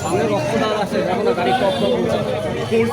সামনে রক্তদান আছে এখন গাড়ি টপ টপ করছে। ফোর্স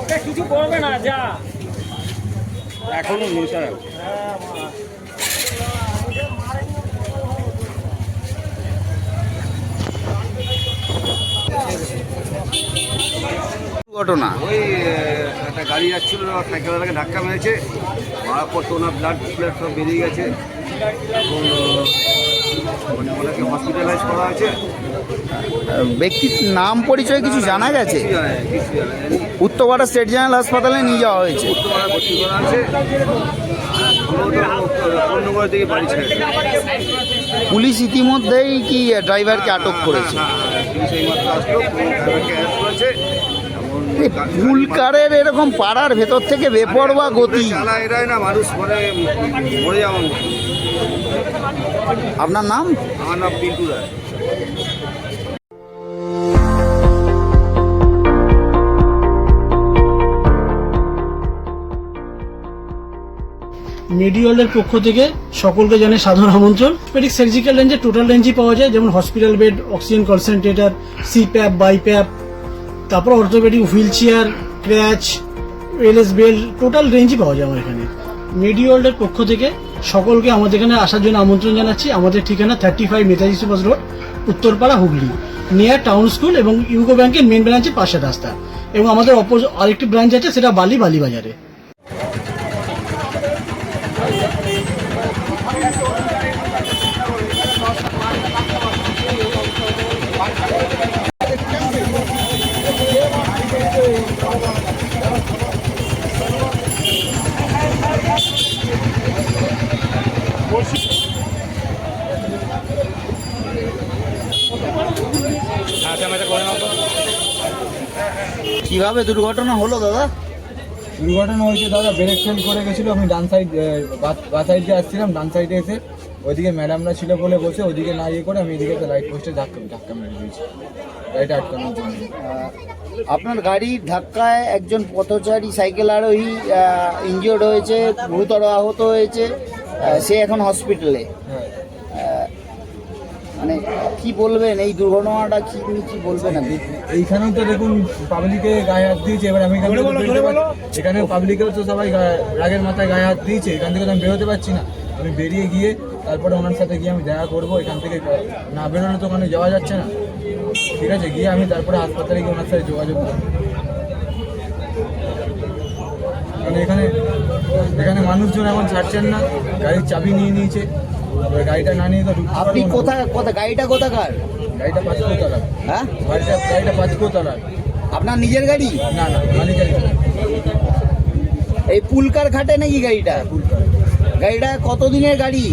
ওটা কিছু করবে না যা নেশা ঘটনা। ওই একটা গাড়ি যাচ্ছিল সাইকেলওয়ালাকে ধাক্কা মেরেছে। মারার পর তো ওনার ব্লাড ফ্লাড সব বেরিয়ে গেছে। এখন ওনাকে হসপিটালাইজ করা হয়েছে? ব্যক্তির নাম পরিচয় কিছু জানা গেছে? উত্তরপাড়া স্টেট জেনারেল হাসপাতালে নিয়ে যাওয়া হয়েছে। উত্তরপাড়া ভর্তি করা আছে। থেকে বাড়ি ছেড়ে পুলিশ ইতিমধ্যেই কি ড্রাইভারকে আটক করেছে? হ্যাঁ হ্যাঁ পুলিশ এইমাত্র আসলো ড্রাইভারকে অ্যারেস্ট করেছে। পুলকারের এরকম পাড়ার ভেতর থেকে বেপরোয়া গতি। না মানুষ মরে মরে। আপনার নাম? আমার নাম পিন্টু রায়। মেডিওয়ালের পক্ষ থেকে সকলকে জানাই সাধারণ আমন্ত্রণ। পেডিক সার্জিক্যাল রেঞ্জে টোটাল রেঞ্জই পাওয়া যায় যেমন hospital bed oxygen concentrator CPAP BiPAP তারপর orthopaedic, wheel chair, crutch, LS belt total রেঞ্জই পাওয়া যায় আমার এখানে। মেডিওয়ার্ল্ডের পক্ষ থেকে সকলকে আমাদের এখানে আসার জন্য আমন্ত্রণ জানাচ্ছি। আমাদের ঠিকানা thirty five Netaji Subhash road, Uttarpara, Hooghly. Near town school এবং ইউকো ব্যাংকের মেন ব্রাঞ্চের পাশে রাস্তা। এবং আমাদের অপোজ আরেকটি ব্রাঞ্চ আছে, সেটা বালি বালি বাজারে। কীভাবে দুর্ঘটনা হলো দাদা? দুর্ঘটনা হয়েছে দাদা ব্রেক ফেল করে গেছিল। আমি ডান সাইড বা সাইড আসছিলাম ডান সাইডে এসে ওইদিকে ম্যাডামরা ছিল বলে বসে ওইদিকে না ইয়ে করে আমি এদিকে লাইট পোস্টে ধাক্কা ধাক্কা মেরে দিয়েছি। লাইট আটকানোর জন্য। আপনার গাড়ির ধাক্কায় একজন পথচারী সাইকেল আরোহী ইনজিওর্ড হয়েছে গুরুতর আহত হয়েছে সে এখন হসপিটালে হ্যাঁ। মানে কি বলবেন? এই দুর্ঘটনাটা কি কি বলবেন এইখানেও তো দেখুন পাবলিকে গায়ে হাত দিয়েছে। এবার আমি এখান পাবলিকেও তো সবাই রাগের মাথায় গায়ে হাত দিয়েছে। এখান থেকে তো আমি বেরোতে পারছি না। আমি বেরিয়ে গিয়ে তারপরে ওনার সাথে গিয়ে আমি দেখা করব। এখান থেকে না বেরোনো তো ওখানে যাওয়া যাচ্ছে না। ঠিক আছে গিয়ে আমি তারপরে হাসপাতালে গিয়ে ওনার সাথে যোগাযোগ করব। কারণ এখানে এখানে মানুষজন এখন ছাড়ছেন না। গাড়ির চাবি নিয়ে নিয়েছে। গাড়িটা না নিয়ে তো আপনি কোথায় কোথায় গাড়িটা কোথাকার? গাড়িটা পাঁচকো তলার হ্যাঁ? গাড়িটা গাড়িটা পাঁচকো তলার আপনার নিজের গাড়ি? না না গাড়ি। এই পুলকার ঘাটে নাকি গাড়িটা? গাড়িটা কতদিনের গাড়ি?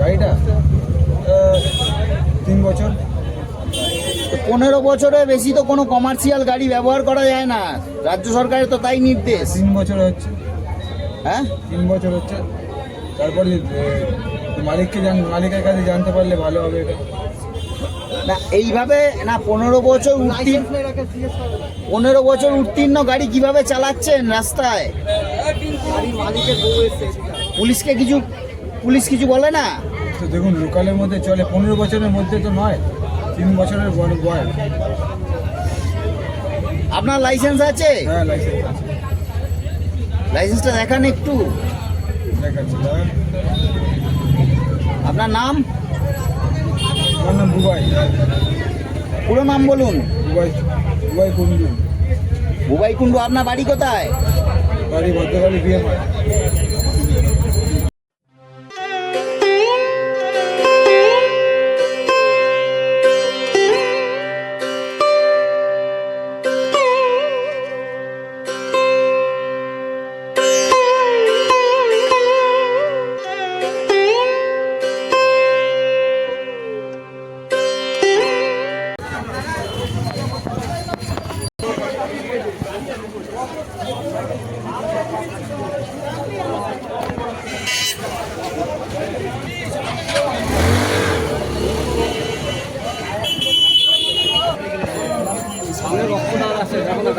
গাড়িটা তিন বছর। পনেরো বছরে বেশি তো কোনো কমার্শিয়াল গাড়ি ব্যবহার করা যায় না। রাজ্য সরকারের তো তাই নির্দেশ। তিন বছর হচ্ছে। হ্যাঁ? তিন বছর হচ্ছে। তারপরে মালিককে জান মালিকের কাছে জানতে পারলে ভালো হবে এটা। না এইভাবে না পনেরো বছর উত্তীর্ণ পনেরো বছর উত্তীর্ণ গাড়ি কীভাবে চালাচ্ছেন রাস্তায়? পুলিশকে কিছু পুলিশ কিছু বলে না? তো দেখুন লোকালের মধ্যে চলে পনেরো বছরের মধ্যে তো নয় তিন বছরের বড় বয়স। আপনার লাইসেন্স আছে? হ্যাঁ লাইসেন্স আছে। লাইসেন্সটা দেখান একটু। আপনার নাম? আমার নাম বুবাই। পুরো নাম বলুন। বুবাই বুবাই কুন্ডু বুবাই কুণ্ডু আপনার বাড়ি কোথায়? বাড়ি ভদ্রকালী বিয়ে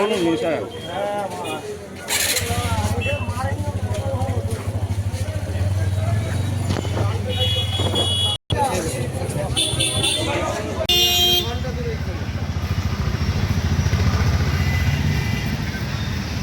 পাঠিয়েছি কিছু করবে না যা এখনও নেশা